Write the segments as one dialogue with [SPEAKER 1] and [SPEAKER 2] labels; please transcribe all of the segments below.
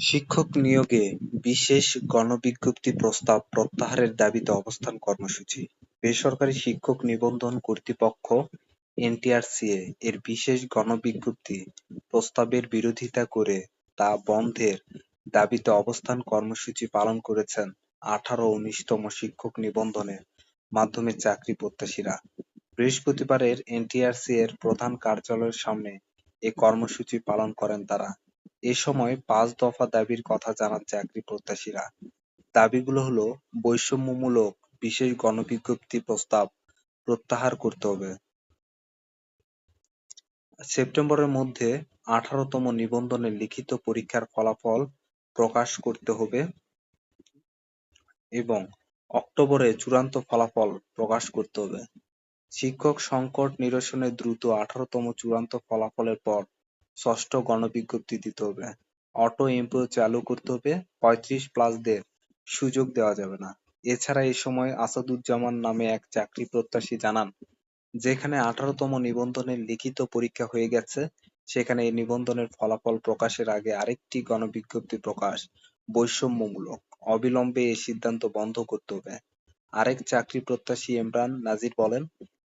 [SPEAKER 1] শিক্ষক নিয়োগে বিশেষ গণবিজ্ঞপ্তি প্রস্তাব প্রত্যাহারের দাবিতে অবস্থান কর্মসূচি। বেসরকারি শিক্ষক নিবন্ধন কর্তৃপক্ষ, এনটিআরসিএ, এর বিশেষ গণবিজ্ঞপ্তি প্রস্তাবের বিরোধিতা করে তা বন্ধের দাবিতে অবস্থান কর্মসূচি পালন করেছেন আঠারো উনিশতম শিক্ষক নিবন্ধনের মাধ্যমে চাকরি প্রত্যাশীরা। বৃহস্পতিবারের এনটিআরসি এর প্রধান কার্যালয়ের সামনে এ কর্মসূচি পালন করেন তারা। এ সময় পাঁচ দফা দাবির কথা জানান চাকরি প্রত্যাশীরা। দাবিগুলো হলো, বৈষম্যমূলক বিশেষ গণবিজ্ঞপ্তি প্রস্তাব প্রত্যাহার করতে হবে। সেপ্টেম্বরের মধ্যে আঠারোতম নিবন্ধনের লিখিত পরীক্ষার ফলাফল প্রকাশ করতে হবে এবং অক্টোবরে চূড়ান্ত ফলাফল প্রকাশ করতে হবে। শিক্ষক সংকট নিরসনে দ্রুত আঠারোতম চূড়ান্ত ফলাফলের পর ষষ্ঠ গণবিজ্ঞপ্তি দিতে হবে। অটো এমপিও চালু করতে হবে, পঁয়ত্রিশ প্লাসদের সুযোগ দেওয়া যাবে না। এছাড়া এ সময় আসাদুজ্জামান নামে এক চাকরি প্রত্যাশী জানান, যেখানে আঠারোতম নিবন্ধনের লিখিত পরীক্ষা হয়ে গেছে। সেখানে এই নিবন্ধনের ফলাফল প্রকাশের আগে আরেকটি গণবিজ্ঞপ্তি প্রকাশ বৈষম্যমূলক, অবিলম্বে এই সিদ্ধান্ত বন্ধ করতে হবে। আরেক চাকরি প্রত্যাশী ইমরান নাজির বলেন,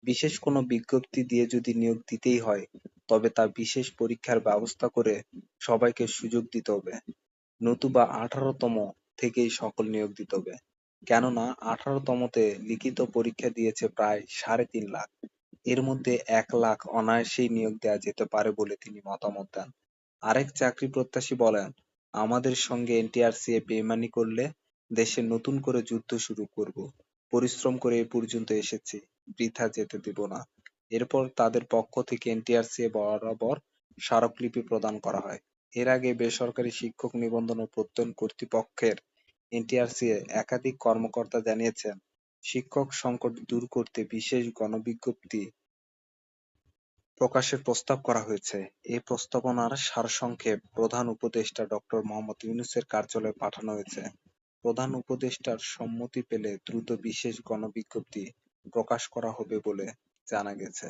[SPEAKER 1] বিশেষ কোনো বিজ্ঞপ্তি দিয়ে যদি নিয়োগ দিতেই হয় তবে তা বিশেষ পরীক্ষার ব্যবস্থা করে সবাইকে সুযোগ দিতে হবে। নতুবা আঠারোতম থেকেই সকল নিয়োগ দিতে হবে। কেননা আঠারোতমতে লিখিত পরীক্ষা দিয়েছে প্রায় সাড়ে তিন লাখ। এর মধ্যে এক লাখ অনায়াসেই নিয়োগ দেওয়া যেতে পারে বলে তিনি মতামত দেন। আরেক চাকরি প্রত্যাশী বলেন, আমাদের সঙ্গে এনটিআরসি বেইমানি করলে দেশে নতুন করে যুদ্ধ শুরু করব। পরিশ্রম করে এ পর্যন্ত এসেছি, বৃথা যেতে দেব না। এরপর তাদের পক্ষ থেকে এনটিআরসি বরাবর স্মারকলিপি প্রদান করা হয়। এর আগে বেসরকারি শিক্ষক নিবন্ধন ও প্রত্যয়ন কর্তৃপক্ষের এনটিআরসি একাধিক কর্মকর্তা জানিয়েছেন, শিক্ষক সংকট দূর করতে বিশেষ গণবিজ্ঞপ্তি প্রকাশের প্রস্তাব করা হয়েছে। এ প্রস্তাবনার সারসংক্ষেপ প্রধান উপদেষ্টা ডক্টর মোহাম্মদ ইউনূসের কার্যালয়ে পাঠানো হয়েছে। প্রধান উপদেষ্টার সম্মতি পেলে দ্রুত বিশেষ গণবিজ্ঞপ্তি প্রকাশ করা হবে বলে জানা গেছে।